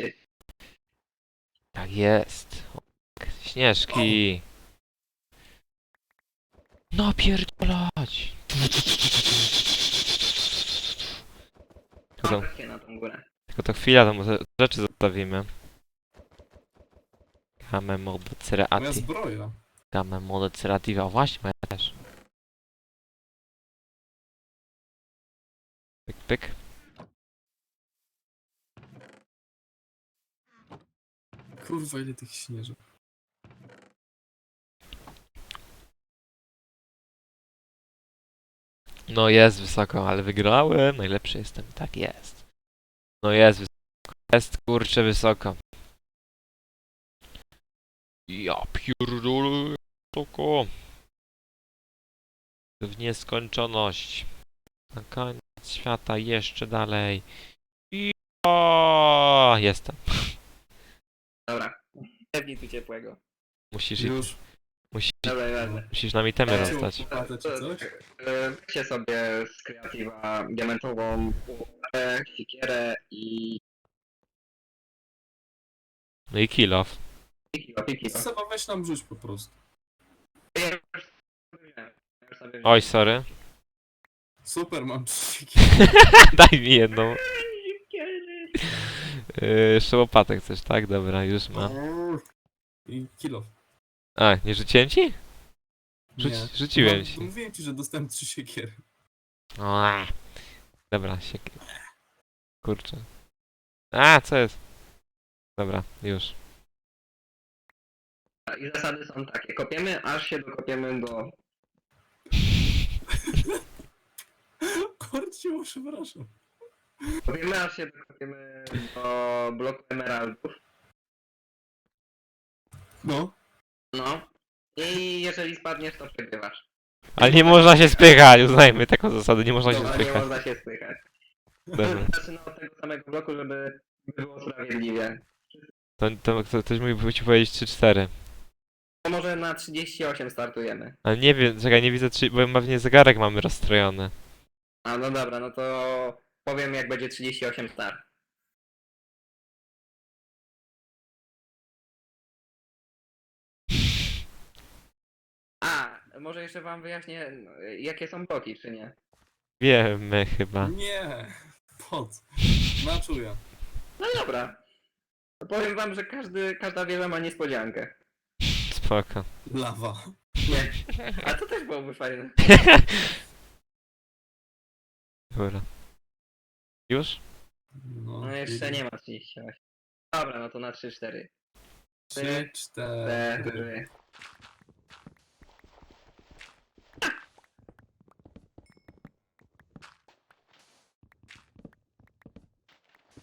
lecieć. Tak jest. Śnieżki. No pierdolać. Tylko to, Patrzcie na tą górę. tylko to chwila, to może rzeczy zostawimy. Mode Moja cereati. zbroja. Game mode cereati. O właśnie, moja też. Pyk, pyk. Kurwa, ile tych śnieżek. No jest wysoko, ale wygrałem. Najlepszy jestem. Tak jest. No jest wysoko. Jest kurczę wysoko. Ja pierdolę. Wysoko. W nieskończoność. Na koniec świata jeszcze dalej. I jestem. Dobra. Pewnie tu ciepłego. Musisz, Już. musisz, Dobra, jadę. musisz nam itemy Eee, dostać. Łopatę czy coś? E, Weźcie sobie z kreatywa diamentową łopatę, sikierę i... No i kill off. i kiło. Seba, weź nam rzuć po prostu. Ja już sobie wziąłem. Ja już sobie wziąłem. Oj, sorry. Super, mam trzy Daj mi jedną. Yy, jeszcze łopatę chcesz, tak? Dobra, już mam. I kilo. A, nie rzuciłem ci? Rzuci, Nie. rzuciłem No, ci. Mówiłem ci, że dostałem trzy siekiery. O, a. Dobra, się... Kurczę. A, co jest? Dobra, już. I zasady są takie. Kopiemy, aż się dokopiemy do... Korciło, przepraszam. Kopiemy, aż się dokopiemy do bloku emeraldów. No. No. I jeżeli spadniesz, to przegrywasz. Ale nie można się spychać, uznajmy taką zasadę, nie można się Dobra, nie spychać. można się spychać. Dobra. Zaczyna od tego samego bloku, żeby było sprawiedliwie. To, to, to ktoś mógł ci powiedzieć 3-4. To może na 38 startujemy. Ale nie wiem, czekaj, nie widzę, czy, bo pewnie zegarek mamy rozstrojony. A no dobra, no to powiem jak będzie 38 start. A, może jeszcze wam wyjaśnię, jakie są bloki, czy nie? Wiemy chyba. Nie. Po co? Na czuja. No dobra. To powiem wam, że każdy, każda wieża ma niespodziankę. Spoko. Lawa. Nie. A to też byłoby fajne. Dobra. Już? No, No jeszcze nie ma 38. Dobra, no to na 3-4. Trzy, cztery. Cztery.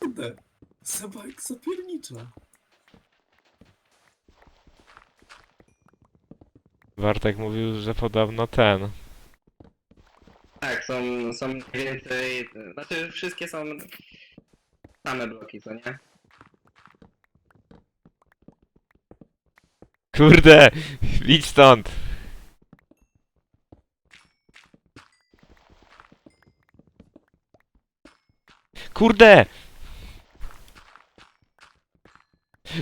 Kurde. Seba jak zapiernicza. Bartek mówił, że podobno ten. Tak, są, są mniej więcej, znaczy wszystkie są same bloki, co nie? Kurde! Idź stąd! Kurde!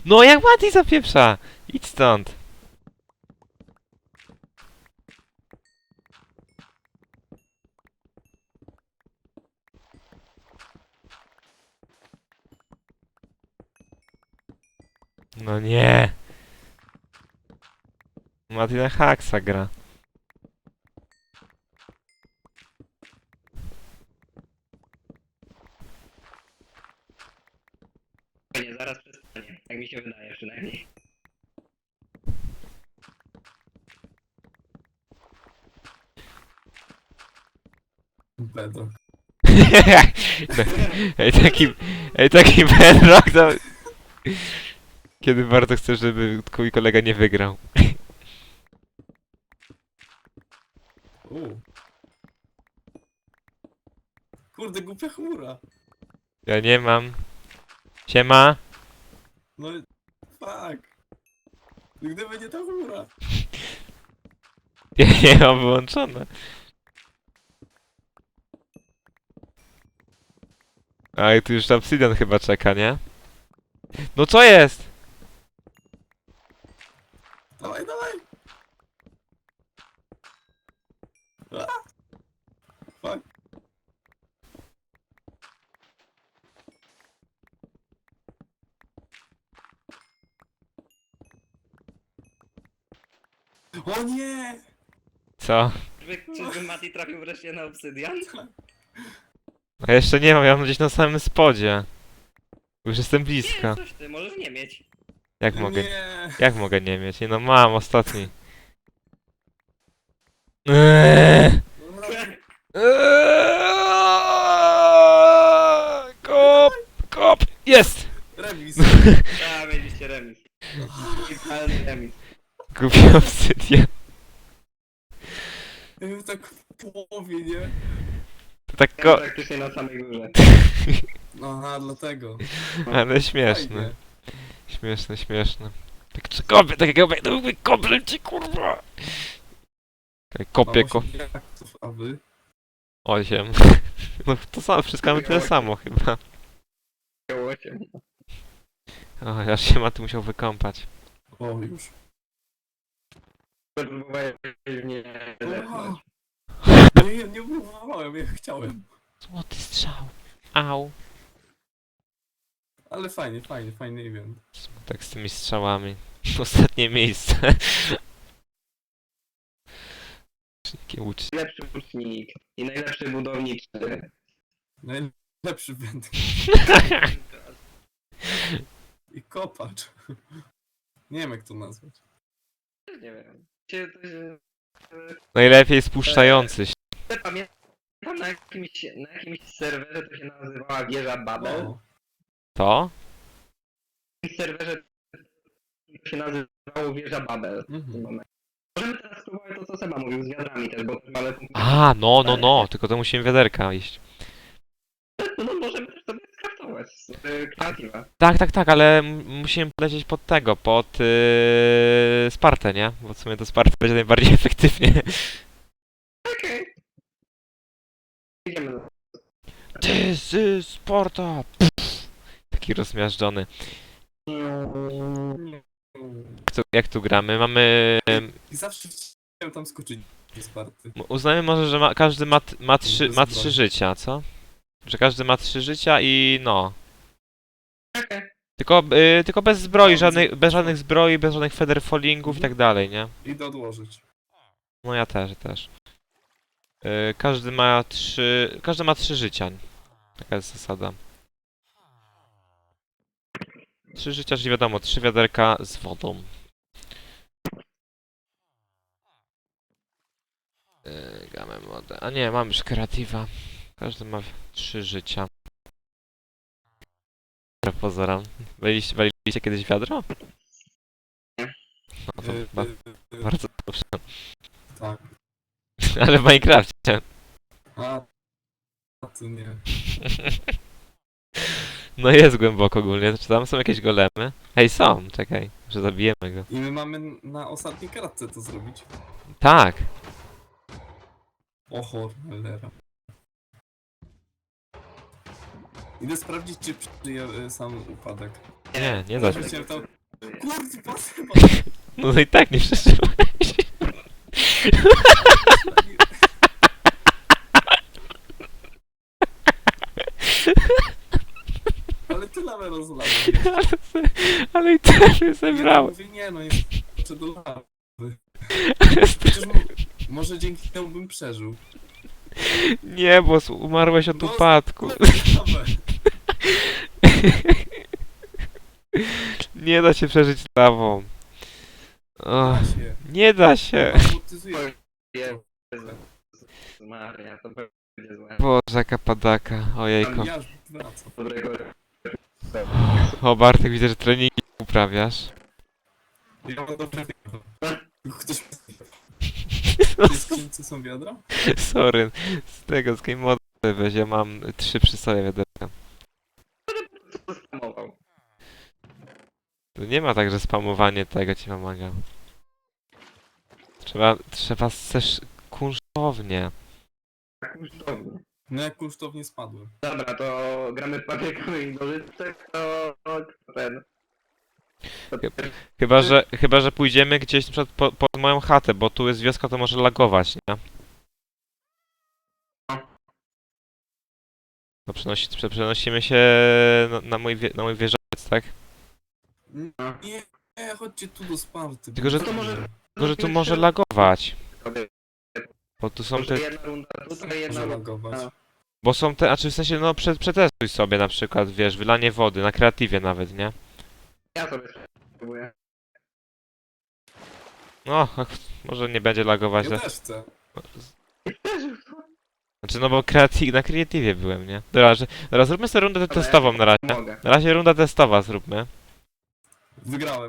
No jak Mati zapieprza! Idź stąd! No nie! Mati na haksa gra. Nie, zaraz przestanie, tak mi się wydaje przynajmniej. Bedrock. ej, taki, ej, taki bedrock to... Kiedy bardzo chcesz, żeby twój kolega nie wygrał. U. Kurde, głupia chmura. Ja nie mam. Siema. No, fuck. Gdyby nie ta chmura. Ja nie mam wyłączone. A i tu już Obsidian chyba czeka, nie? No co jest? Dawaj, dawaj! A! Fuck. O nie! Co? Czyżby, Mati trafił wreszcie na obsydian? A jeszcze nie mam, ja mam gdzieś na samym spodzie. Już jestem. Nie, coś ty, możesz nie mieć. Jak mogę? Nie! Jak mogę nie mieć? Nie no mam, ostatni. Eee! Eee! Kop! Kop! Jest! Remis! A, mieliście remis. Idealny remis. Gubię obsydian. Ja tak w połowie, nie? Tak Ja ko... praktycznie na samej górze. Aha, dlatego. Ale śmieszne. Fajnie. Śmieszne, śmieszne. Tak czy kopię, tak jak ja mówię, to mówię, kopię ci kurwa! Kopię, ko... A wy? Osiem. No to samo, wszystko mamy tyle samo chyba. O, ja się Maty musiał wykąpać. O, już. Nie, nie próbowałem, ja chciałem. Złoty strzał. Au. Ale fajnie, fajnie, fajny event. Tak z tymi strzałami. Ostatnie miejsce. Najlepszy łucznik i najlepszy budowniczy. Najlepszy event. I kopacz. Nie wiem jak to nazwać. Nie wiem. Się, Najlepiej spuszczający się. e, pamiętam na jakimś, na jakimś serwerze to się nazywała wieża Babel. O, To? Jakimś serwerze to się nazywało wieża Babel. w tym mhm. momencie. Możemy teraz spróbować to co Seba mówił z wiadrami też, bo też mamy A, no, no, no. Tylko to musimy wiaderka iść. No, no możemy też sobie skraftować z y, kreatywa. Tak, tak, tak, ale m- musimy polecieć pod tego, pod yy, Spartę, nie? Bo w sumie to Sparta będzie najbardziej efektywnie. Okej. Idziemy do... This is Sparta! Pff, Taki rozmiażdżony. Jak tu, jak tu gramy? Mamy... I zawsze chciałem tam skoczyć z party. Uznajmy może, że ma, każdy ma, t- ma, trzy, ma trzy życia, co? Że każdy ma trzy życia i no. Tylko, y, tylko bez zbroi, żadnych, bez żadnych zbroi, bez żadnych featherfallingów i tak dalej, nie? Idę odłożyć. No ja też, też. Y, każdy ma trzy. Każdy ma trzy życia. Taka jest zasada. Trzy życia, czyli wiadomo, trzy wiaderka z wodą. Yy, gamę modę. A nie, mam już kreatywa. Każdy ma trzy życia. Wbrew Pozorom. Waliliście, waliliście kiedyś wiadro? Nie. No to y, y, bardzo dobrze. Tak. Ale w Minecrafcie. A, a tu nie. No jest głęboko ogólnie. Czy tam są jakieś golemy? Ej, są, czekaj, że zabijemy go. I my mamy na ostatniej kratce to zrobić. Tak! O cholera. Idę sprawdzić, czy przeżyje y, sam upadek. Nie, nie da się. Tam. Kurde, patrzę, No i tak nie przeżyłeś. Ale ty lawę rozlałem. Ale, se- ale i tak mnie zebrał. Mówię, nie no, jeszcze do lawy. Mo- może dzięki temu bym przeżył. Nie, bo umarłeś od No, upadku. Lawę. Nie da się przeżyć lawą. Och, Da się. nie da się. Amortyzuję. Jezu Maria, to będzie złe. Boże, jaka padaka. Ojejko. Tam ja wracam. Dobrego... O, Bartek, widzę, że treningi uprawiasz. Ja mam dobre Ktoś... No, Czy w skrzynce są wiadra? sorry. Z tego, z game mody weź, ja mam trzy przy sobie wiaderka. Spamował? Tu nie ma tak, że spamowanie tego ci pomaga. Trzeba, trzeba też kunsztownie. Tak. No jak kunsztownie spadłem. Dobra, to gramy w papierkowy i nożyczek, to... to ten... To Chyba- Chyba, że, chyba, że pójdziemy gdzieś na przykład po, pod moją chatę, bo tu jest wioska, to może lagować, nie? No przenosi, prze- przenosimy się na, na, mój, wie- na mój wieżowiec, tak? Nie, nie, chodźcie tu do Sparty. Tylko, że No to może- Tylko, że tu może lagować, bo tu są Może te... jedna runda tutaj, jedna Może runda... Bo są te, a czy w sensie, no prze, przetestuj sobie na przykład, wiesz, wylanie wody, na kreatywie nawet, nie? Ja sobie spróbuję. No, może nie będzie lagować. Ja też chcę. Znaczy, no bo kreatyw, na kreatywie byłem, nie? Dobra, że, dobra, zróbmy sobie rundę testową na razie. Mogę. Na razie runda testowa zróbmy. Wygrałem.